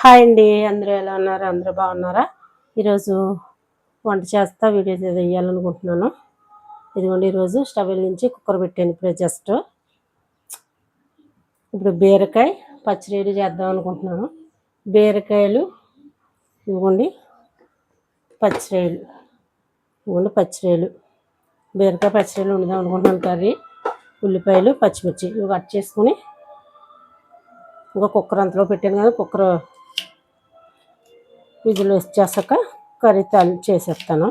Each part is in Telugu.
హాయ్ అండి. అందరూ ఎలా ఉన్నారు? అందరూ బాగున్నారా? ఈరోజు వంట చేస్తా వీడియో చేయాలనుకుంటున్నాను. ఇదిగోండి ఈరోజు స్టవ్ నుంచి కుక్కర్ పెట్టాను ఇప్పుడు జస్ట్. ఇప్పుడు బీరకాయ పచ్చిరేడి చేద్దాం అనుకుంటున్నాను. బీరకాయలు ఇవ్వండి పచ్చిరేలు ఇవ్వండి పచ్చిరేలు బీరకాయ పచ్చిరేలు వండుదాం అనుకుంటున్నాను కర్రీ ఉల్లిపాయలు పచ్చిమిర్చి. ఇవి కట్ చేసుకుని ఇంకా కుక్కర్ అంతలో పెట్టాను కదా కుక్కర్ విజులు వచ్చేసాక కర్రీ తాలి చేసేస్తాను.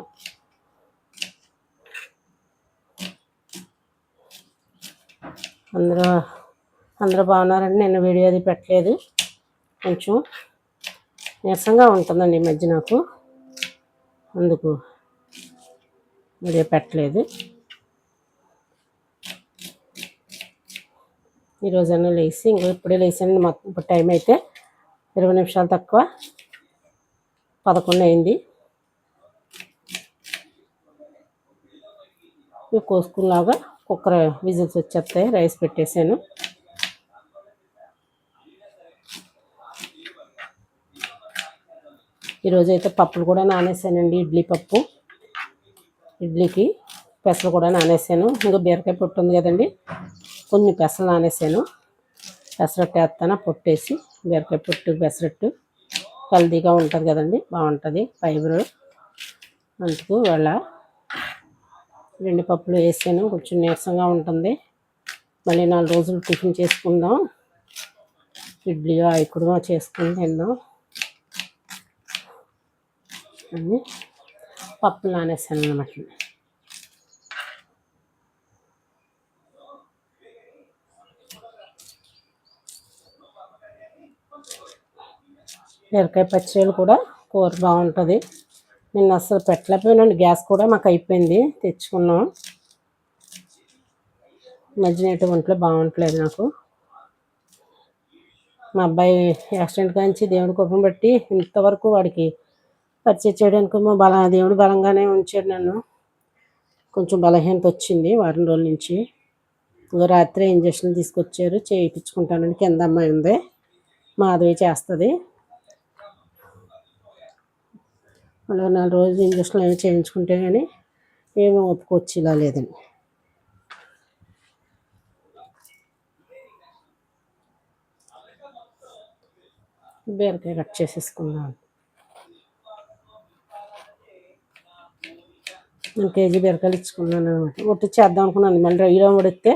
అందరూ అందరూ బాగున్నారండి. నేను వీడియో అది పెట్టలేదు. కొంచెం నీరసంగా ఉంటుందండి ఈ మధ్య నాకు. అందుకు వీడియో పెట్టలేదు. ఈరోజన్నా లేచి ఇంకా ఇప్పుడే లేచాను మొత్తం ఇప్పుడు టైం అయితే ఇరవై నిమిషాలు తక్కువ. పదకొండు అయింది. కోసుకున్నలాగా కుక్కర్ విజిల్స్ వచ్చేస్తాయి. రైస్ పెట్టేసాను. ఈరోజు అయితే పప్పులు కూడా నానేసానండి. ఇడ్లీ పప్పు. ఇడ్లీకి పెసలు కూడా నానేసాను. ఇంకా బీరకాయ పొట్టు ఉంది కదండి. కొన్ని పెసలు నానేసాను. పెసరట్టు వేస్తాను. పొట్టేసి బీరకాయ పొట్టు పెసరట్టు. హెల్దీగా ఉంటుంది కదండి బాగుంటుంది. ఫైబర్ అందుకు వాళ్ళ రెండు పప్పులు వేసాను కొంచెం నీరసంగా ఉంటుంది. మళ్ళీ నాలుగు రోజులు టిఫిన్ చేసుకుందాం. ఇడ్లీ ఆయకుడుగా చేసుకుని తిందాం. అని పప్పు నానేసాను అనమాట బీరకాయ పచ్చళ్ళు కూడా కూర బాగుంటుంది. నేను అసలు పెట్టలేకపోయినాను. గ్యాస్ కూడా మాకు అయిపోయింది. తెచ్చుకున్నాం. మధ్యన ఒంట్లో బాగుంటలేదు నాకు. మా అబ్బాయి యాక్సిడెంట్ కాంచి దేవుడి కోపం బట్టి ఇంతవరకు వాడికి పరిచయం చేయడానికి మా బల దేవుడు బలంగానే ఉంచాడు నన్ను. కొంచెం బలహీనత వచ్చింది వారం రోజుల నుంచి. రాత్రి ఇంజక్షన్ తీసుకొచ్చారు. చేయించుకుంటానని కింద అమ్మాయి ఉంది. మాధవి చేస్తుంది. మళ్ళీ నాలుగు రోజులు ఇంజక్షన్లు అవి చేయించుకుంటే కానీ ఏమీ ఒప్పుకొచ్చి ఇలా లేదండి. బీరకాయ కట్ చేసేసుకుందాం. నేను కేజీ బీరకాయలు ఇచ్చుకున్నాను అనమాట ఒట్టి చేద్దాం అనుకున్నాను. మళ్ళీ రొయ్యలో ఉడితే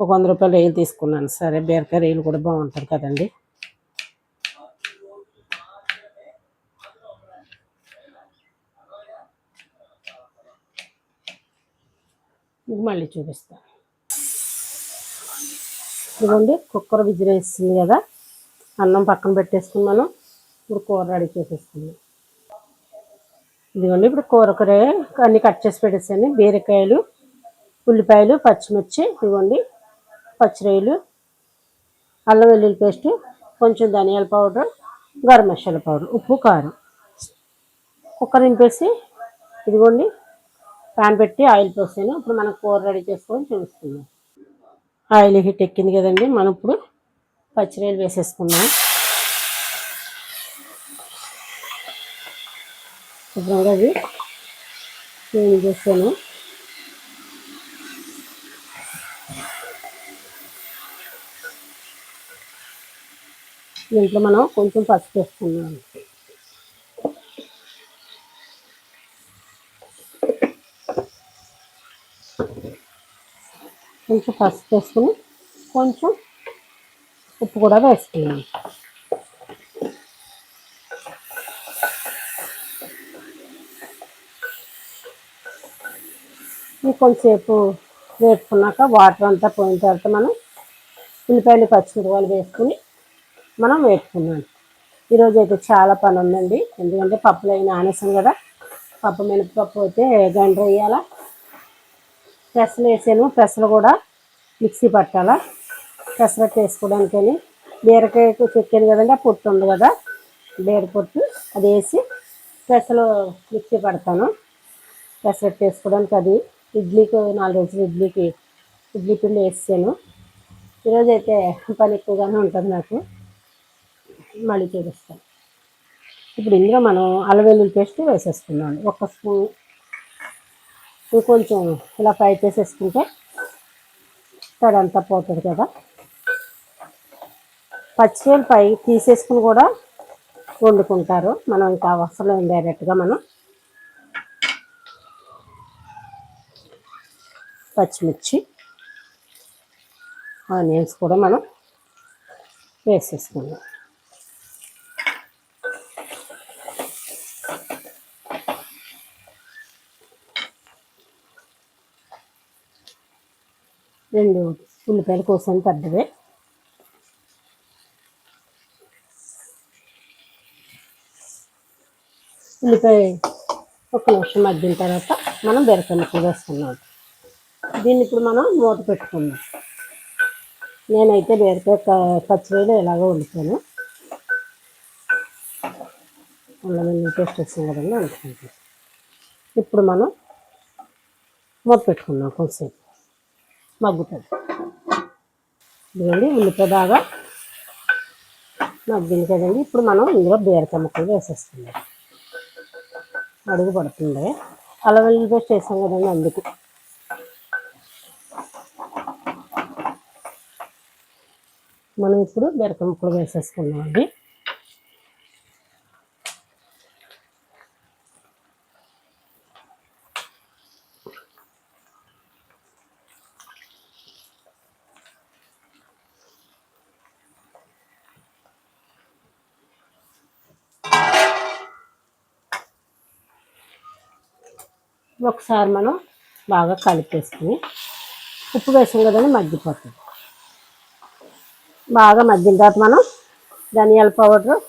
ఒక వంద రూపాయలు రొయ్యలు తీసుకున్నాను. సరే బీరకాయ రొయ్యలు కూడా బాగుంటుంది కదండి. మీకు మళ్ళీ చూపిస్తాను ఇదిగోండి కుక్కర్ విజిల్ వేస్తుంది కదా. అన్నం పక్కన పెట్టేసుకున్నాను ఇప్పుడు కూర రెడీ చేసేసుకున్నాను ఇదిగోండి ఇప్పుడు కూరకరే అన్నీ కట్ చేసి పెట్టేసాను బీరకాయలు ఉల్లిపాయలు పచ్చిమిర్చి ఇదిగోండి పచ్చిరాయలు అల్లం వెల్లుల్లి పేస్టు కొంచెం ధనియాల పౌడర్ గరం మసాలా పౌడర్ ఉప్పు కారం. కుక్కర్ నింపేసి ఇదిగోండి పాన్ పెట్టి ఆయిల్ పోసాను ఇప్పుడు మనం కూర రెడీ చేసుకొని చూపిస్తున్నాం. ఆయిల్ హీట్ ఎక్కింది కదండి మనం ఇప్పుడు పచ్చిరొయ్యలు వేసేసుకున్నాం శుభ్రంగా అది క్లీన్ చేస్తాను. దీంట్లో మనం కొంచెం పసుపు వేసుకున్నాం కొంచెం పసుపు వేసుకుని కొంచెం ఉప్పు కూడా వేసుకున్నాం కొంచెంసేపు వేసుకున్నాక వాటర్ అంతా పోయిన తర్వాత మనం ఉల్లిపాయలు పచ్చిమిరపాయలు వేసుకుని మనం వేసుకున్నాం ఈరోజు అయితే చాలా పని ఉందండి. ఎందుకంటే పప్పులు అయినా ఆనేసాం కదా. పప్పు మినపప్పు అయితే గంట వేయాలా పెసలు వేసాను. పెసలు కూడా మిక్సీ పట్టాలా. పెసరట్టు వేసుకోవడానికని బీరకాయ చెక్కాను కదండి ఆ పొట్టు ఉంది కదా బీర పొట్టు అది వేసి పెసలు మిక్సీ పడతాను. పెసరట్టు వేసుకోవడానికి అది ఇడ్లీకి నాలుగు రోజులు ఇడ్లీకి ఇడ్లీ పిండి వేసాను. ఈరోజు అయితే పని ఎక్కువగానే ఉంటుంది నాకు. మళ్ళీ చూపిస్తాను. ఇప్పుడు ఇందులో మనం అల్లం పేస్ట్ వేసేసుకున్నాం ఒక స్పూన్ ఇంకొంచెం ఇలా ఫ్రై చేసేసుకుంటే తడంతా పోతుంది కదా. పచ్చిమిరపకాయలు పై తీసేసుకుని కూడా వండుకుంటారు. మనం ఇంకా అవసరం డైరెక్ట్గా మనం పచ్చిమిర్చి ఆనియన్స్ కూడా మనం వేసేసుకుందాం. రెండు ఉల్లిపాయలు కోసం పెద్దవే ఉల్లిపాయ ఒక నిమిషం మగ్గిన తర్వాత మనం బీరకాయ ముక్కలు వేసుకున్నాం. దీన్ని ఇప్పుడు మనం మూత పెట్టుకుందాం. నేనైతే బీరకాయ క- పచ్చివేలు ఇలాగ వండుతాను. అల్లం టేస్ట్ పేస్ట్ వేసాం కదండి ఇప్పుడు మనం మూత పెట్టుకుందాం కొంచెంసేపు మగ్గుతుంది. ఇదిగోండి ఉల్లిపాయ బాగా మగ్గింది కదండి. ఇప్పుడు మనం ఇందులో బీరకాయ ముక్కలు వేసేస్తున్నాం. అడుగు పడుతుంది. అల్లం వెల్లుల్లి పేస్ట్ వేసాం కదండి అందుకు. మనం ఇప్పుడు బీరకాయ ముక్కలు వేసేసుకున్నాం ఒకసారి మనం బాగా కలిపేసుకుని ఉప్పు వేసాం కదండి మగ్గిపోతుంది. బాగా మగ్గిన తర్వాత మనం ధనియాల పౌడర్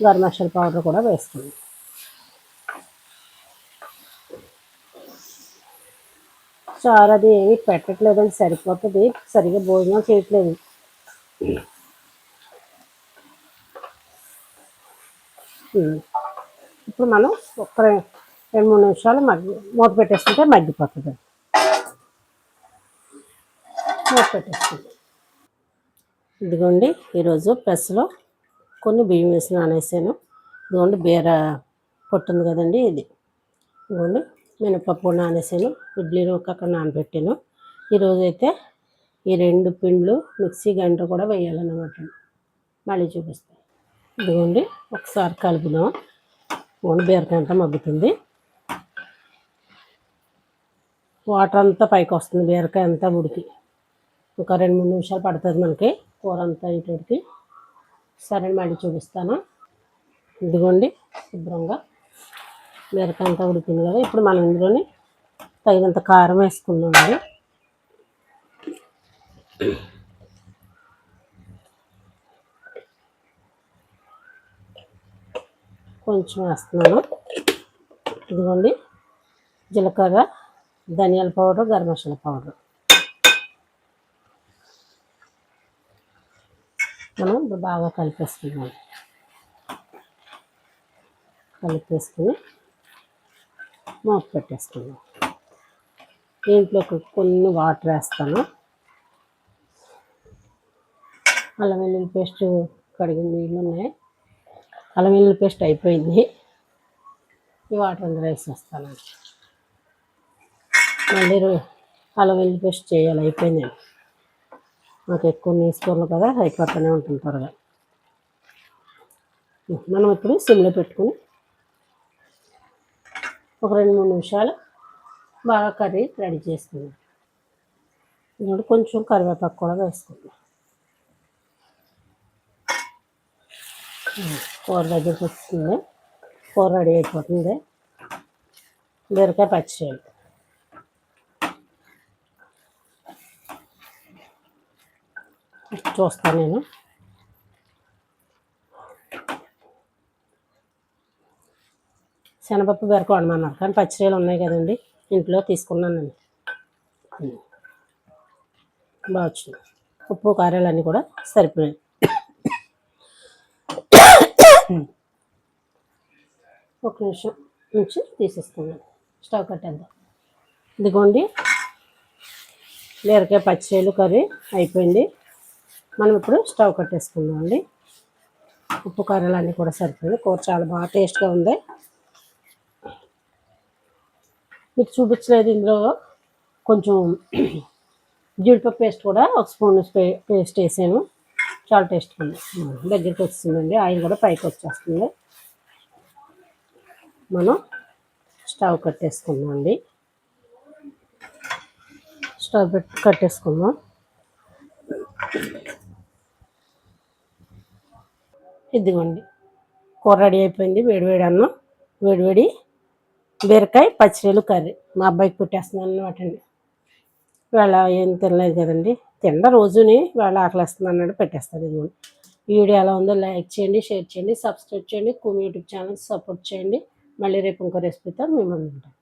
గరం మసాలా పౌడర్ కూడా వేసుకున్నాం చారు అది ఏమి పెట్టట్లేదండి సరిపోతుంది. సరిగా భోజనం చేయట్లేదు. ఇప్పుడు మనం ఒక్క రెండు మూడు నిమిషాలు మగ్గి మూత పెట్టేసుకుంటే మగ్గిపోతుంది. మూత పెట్టేసుకుంటాం. ఇదిగోండి ఈరోజు ప్రెస్లో కొన్ని బియ్యం వేసి నానేసాను. ఇదిగోండి బీర పొట్టుంది కదండి ఇది. ఇదిగోండి మినపప్పు నానేసాను. ఇడ్లీలు ఒక్కొక్క నానబెట్టాను. ఈరోజు అయితే ఈ రెండు పిండ్లు మిక్సీ గంట కూడా వేయాలన్నమాట. మళ్ళీ చూపిస్తాను. ఇదిగోండి ఒకసారి కలుపుదాం. ఇదిగోండి బీరకాయ మగ్గుతుంది. వాటర్ అంతా పైకి వస్తుంది బీరకాయ అంతా ఉడికి. ఒక రెండు మూడు నిమిషాలు పడుతుంది మనకి కూర అంతా ఇటుడికి సరే మళ్ళీ చూపిస్తాను. ఇదిగోండి శుభ్రంగా బీరకాయ అంతా ఉడికింది కదా ఇప్పుడు మనం ఇందులోని తగినంత కారం వేసుకుందామండి కొంచెం వేస్తున్నాను. ఇదిగోండి జీలకర్ర ధనియాల పౌడర్ గరం మసాలా పౌడర్. మనం ఇప్పుడు బాగా కలిపేసుకుందాం. కలిపేసుకుని మూత పెట్టేసుకుందాం. దీంట్లోకి కొన్ని వాటర్ వేస్తాను. అల్లం వెల్లుల్లి పేస్ట్ కడిగిన నీళ్ళు ఉన్నాయి. అల్లం వెల్లుల్లి పేస్ట్ అయిపోయింది. ఈ వాటర్ అందులో వేసేస్తాను. మళ్ళీ అలా వెళ్ళి పేస్ట్ చేయాలి అయిపోయింది. నాకు ఎక్కువ నీసుకోవాలి కదా అయిపోతూనే ఉంటుంది త్వరగా. మనం ఇప్పుడు సిమ్లో పెట్టుకుని ఒక రెండు మూడు నిమిషాలు బాగా కర్రీ రెడీ చేసుకుందాం. ఇప్పుడు కొంచెం కరివేపాకు కూడా వేసుకుందాం. కూర దగ్గరికి వస్తుంది. కూర రెడీ అయిపోతుంది. బీరకాయ పచ్చిచేయాలి చూస్తాను నేను. శనగపప్పు బీరకాయ వండమన్నారు. కానీ పచ్చిరీలు ఉన్నాయి కదండి ఇంట్లో తీసుకున్నానండి బాగా వచ్చింది. ఉప్పు కారాలన్నీ కూడా సరిపోయాయి ఒక నిమిషం నుంచి తీసేసుకున్నాను. స్టవ్ కట్టేద్దాం. ఇదిగోండి. బీరకాయ పచ్చిరీలు కర్రీ అయిపోయింది. మనం ఇప్పుడు స్టవ్ కట్టేసుకుందాం అండి. ఉప్పు కారాలు అన్నీ కూడా సరిపోయింది. కూర చాలా బాగా టేస్ట్గా ఉంది. మీకు చూపించలేదు ఇందులో కొంచెం జీడిపప్పు పేస్ట్ కూడా ఒక స్పూన్ పేస్ట్ వేసాను. చాలా టేస్ట్గా ఉంది. దగ్గరికి వస్తుందండి. ఆయిల్ కూడా పైకి వచ్చేస్తుంది. మనం స్టవ్ కట్టేసుకుందాం అండి. స్టవ్ పెట్టి కట్టేసుకుందాం. ఇదిగోండి. కూర రెడీ అయిపోయింది. వేడివేడి అన్నం వేడివేడి బీరకాయ పచ్చిరొలు కర్రీ. మా అబ్బాయికి పెట్టేస్తున్నాను అనమాట అండి. వాళ్ళ ఏం తినలేదు కదండి. తిండ రోజుని వాళ్ళు ఆకలిస్తుంది అన్నాడు పెట్టేస్తాను ఇదిగోండి. వీడియో ఎలా ఉందో లైక్ చేయండి షేర్ చేయండి సబ్స్క్రైబ్ చేయండి. కుమ్ యూట్యూబ్ ఛానల్ సపోర్ట్ చేయండి. మళ్ళీ రేపు ఇంకో రెసిపీతో మిమ్మల్ని ఉంటాం